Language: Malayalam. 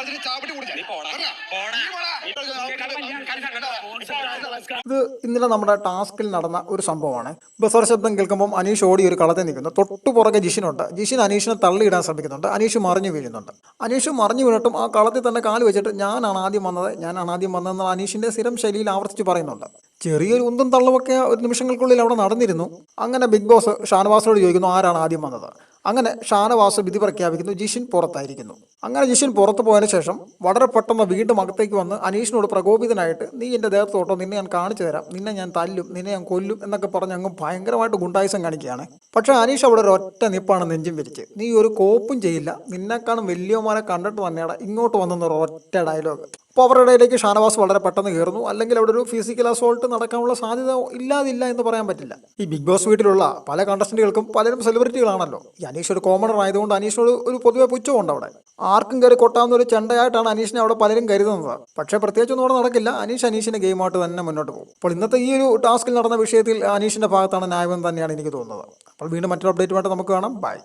വന്നിട്ട് ചാപ്പിട്ട് കുടിക്കാം. ഇത് ഇന്നലെ നമ്മുടെ ടാസ്കിൽ നടന്ന ഒരു സംഭവമാണ്. ബസർ ശബ്ദം കേൾക്കുമ്പോൾ അനീഷ് ഓടി ഒരു കളത്തിൽ നിൽക്കുന്നു. തൊട്ടു പുറകെ ജിഷിനുണ്ട്. ജിഷിൻ അനീഷിനെ തള്ളിയിടാൻ ശ്രമിക്കുന്നുണ്ട്. അനീഷ് മറിഞ്ഞു വീഴുന്നുണ്ട്. അനീഷ് മറിഞ്ഞു വീണിട്ടും ആ കളത്തിൽ തന്നെ കാൽ വെച്ചിട്ട് ഞാനാണ് ആദ്യം വന്നത് ഞാനാണ് ആദ്യം വന്നതെന്ന് അനീഷിന്റെ സ്ഥിരം ശൈലിയിൽ ആവർത്തിച്ച് പറയുന്നുണ്ട്. ചെറിയൊരു ഉന്തും തള്ളവൊക്കെ ഒരു നിമിഷങ്ങൾക്കുള്ളിൽ അവിടെ നടന്നിരുന്നു. അങ്ങനെ ബിഗ് ബോസ് ഷാനവാസിനോട് ചോദിക്കുന്നു ആരാണ് ആദ്യം വന്നത്? അങ്ങനെ ഷാനവാസ് വിധി പ്രഖ്യാപിക്കുന്നു. ജിഷിൻ പുറത്തായിരിക്കുന്നു. അങ്ങനെ ജിഷിൻ പുറത്തു പോയതിനു ശേഷം വളരെ പെട്ടെന്ന് വീണ്ടും അകത്തേക്ക് വന്ന് അനീഷിനോട് പ്രകോപിതനായിട്ട് നീ എന്റെ ദേഹത്തോട്ടോ നിന്നെ ഞാൻ കാണിച്ചു തരാം. നിന്നെ ഞാൻ തല്ലും നിന്നെ ഞാൻ കൊല്ലും എന്നൊക്കെ പറഞ്ഞ് അങ്ങ് ഭയങ്കരമായിട്ട് ഗുണ്ടായുസം കാണിക്കുകയാണ്. പക്ഷേ അനീഷ് അവിടെ ഒരു ഒറ്റ നിപ്പാണ് നെഞ്ചും വിരിച്ച്. നീ ഒരു കോപ്പും ചെയ്യില്ല. നിന്നെക്കാളും വലിയമാരെ കണ്ടിട്ട് തന്നെയാണ് ഇങ്ങോട്ട് വന്നെന്നൊരു ഒറ്റ ഡയലോഗ്. അപ്പോൾ അവരുടെ ഇടയിലേക്ക് ഷാനവാസ് വളരെ പെട്ടെന്ന് കയറുന്നു. അല്ലെങ്കിൽ അവിടെ ഒരു ഫിസിക്കൽ അസോൾട്ട് നടക്കാനുള്ള സാധ്യത ഇല്ലാതില്ല എന്ന് പറയാൻ പറ്റില്ല. ഈ ബിഗ് ബോസ് വീട്ടിലുള്ള പല കണ്ടസ്റ്റന്റുകൾക്കും പലരും സെലിബ്രിറ്റികളാണല്ലോ ഈ അനീഷ് ഒരു കോമണർ ആയതുകൊണ്ട് അനീഷിനോട് ഒരു പൊതുവെ പുച്ഛമുണ്ട് അവിടെ. ആർക്കും കയറി കൊട്ടാവുന്ന ഒരു ചെണ്ടയായിട്ടാണ് അനീഷിനെ അവിടെ പലരും കരുതുന്നത്. പക്ഷേ പ്രത്യേകിച്ചൊന്നും അവിടെ നടക്കില്ല. അനീഷ് അനീഷിന്റെ ഗെയിമായിട്ട് തന്നെ മുന്നോട്ട് പോകും. അപ്പോൾ ഇന്നത്തെ ഈ ഒരു ടാസ്കിൽ നടന്ന വിഷയത്തിൽ അനീഷിന്റെ ഭാഗത്താണ് ന്യായമെന്ന് തന്നെയാണ് എനിക്ക് തോന്നുന്നത്. അപ്പോൾ വീണ്ടും മറ്റൊരു അപ്ഡേറ്റുമായിട്ട് നമുക്ക് കാണാം. ബൈ